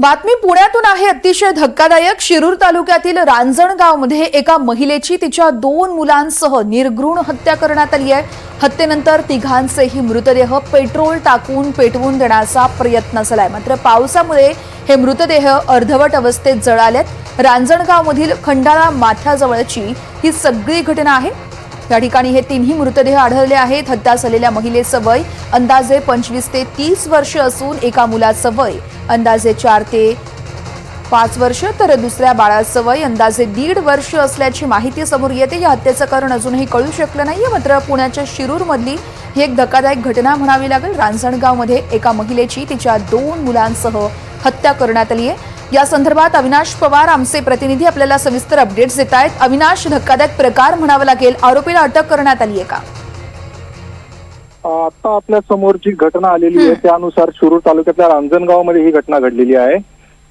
बातमी पुण्यातून आहे. अतिशय धक्कादायक. शिरूर तालुक्यातील रांजणगावमध्ये एका महिलेची तिच्या दोन मुलांसह निर्घृण हत्या करण्यात आली आहे. हत्येनंतर तिघांचेही मृतदेह पेट्रोल टाकून पेटवून देण्याचा प्रयत्न झालाय. मात्र पावसामुळे हे मृतदेह अर्धवट अवस्थेत जळालेत. रांजणगावमधील खंडाळा माथ्याजवळची ही सगळी घटना आहे. या ठिकाणी हे तिन्ही मृतदेह आढळले आहेत. हत्या झालेल्या महिलेचं वय अंदाजे पंचवीस ते तीस वर्ष असून एका मुलाचं वय अंदाजे चार ते पाच वर्ष तर दुसऱ्या बाळाचं वय अंदाजे दीड वर्ष असल्याची माहिती समोर येते. या हत्येचं कारण अजूनही कळू शकलं नाहीये. मात्र पुण्याच्या शिरूरमधली ही एक धक्कादायक घटना म्हणावी लागेल. रांजणगावमध्ये एका महिलेची तिच्या दोन मुलांसह हत्या करण्यात आली आहे. या संदर्भात अविनाश पवार आमचे प्रतिनिधी आपल्याला सविस्तर अपडेट्स देत आहेत. अविनाश धक्कादायक प्रकार म्हणावा लागेल. आरोपीला अटक करण्यात आली आहे का? आता आपल्यासमोर जी घटना आलेली आहे त्यानुसार शिरूर तालुक्यातल्या रांजणगावमध्ये ही घटना घडलेली आहे.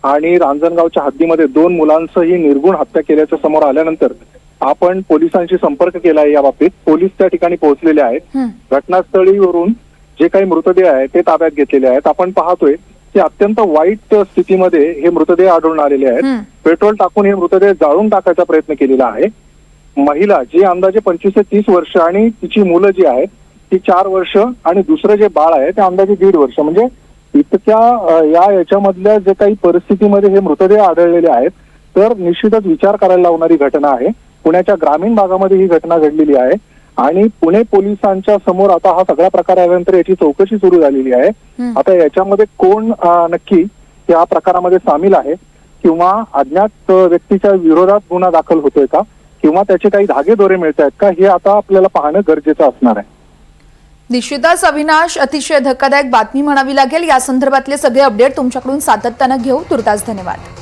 आणि रांजणगावच्या हद्दीमध्ये दोन मुलांचं ही निर्गुण हत्या केल्याचं समोर आल्यानंतर आपण पोलिसांशी संपर्क केला आहे या बाबतीत. पोलीस त्या ठिकाणी पोहोचलेले आहेत. घटनास्थळीवरून जे काही मृतदेह आहे ते ताब्यात घेतलेले आहेत. आपण पाहतोय की अत्यंत वाईट स्थितीमध्ये हे मृतदेह आढळून आलेले आहेत. पेट्रोल टाकून हे मृतदेह जाळून टाकायचा प्रयत्न केलेला आहे. महिला जी अंदाजे पंचवीस ते तीस वर्ष आणि तिची मुलं जी आहेत ती चार वर्ष आणि दुसरं जे बाळ आहे ते अंदाजे दीड वर्ष. म्हणजे इतक्या या याच्यामधल्या जे काही परिस्थितीमध्ये हे मृतदेह आढळलेले आहेत तर निश्चितच विचार करायला लावणारी घटना आहे. पुण्याच्या ग्रामीण भागामध्ये ही घटना घडलेली आहे. आणि पुणे पोलिसांच्या समोर आता हा सगळा प्रकार आल्यानंतर याची चौकशी सुरू झालेली आहे. आता याच्यामध्ये कोण नक्की या प्रकारामध्ये सामील आहे किंवा अज्ञात व्यक्तीच्या विरोधात गुन्हा दाखल होतोय का किंवा त्याचे काही धागेदोरे मिळत आहेत का हे आता आपल्याला पाहणं गरजेचं असणार आहे. निश्चितच अविनाश अतिशय धक्कादायक बातमी म्हणावी लागेल. या संदर्भातले सगळे अपडेट तुमच्याकडून सातत्यानं घेऊ तुर्तास धन्यवाद.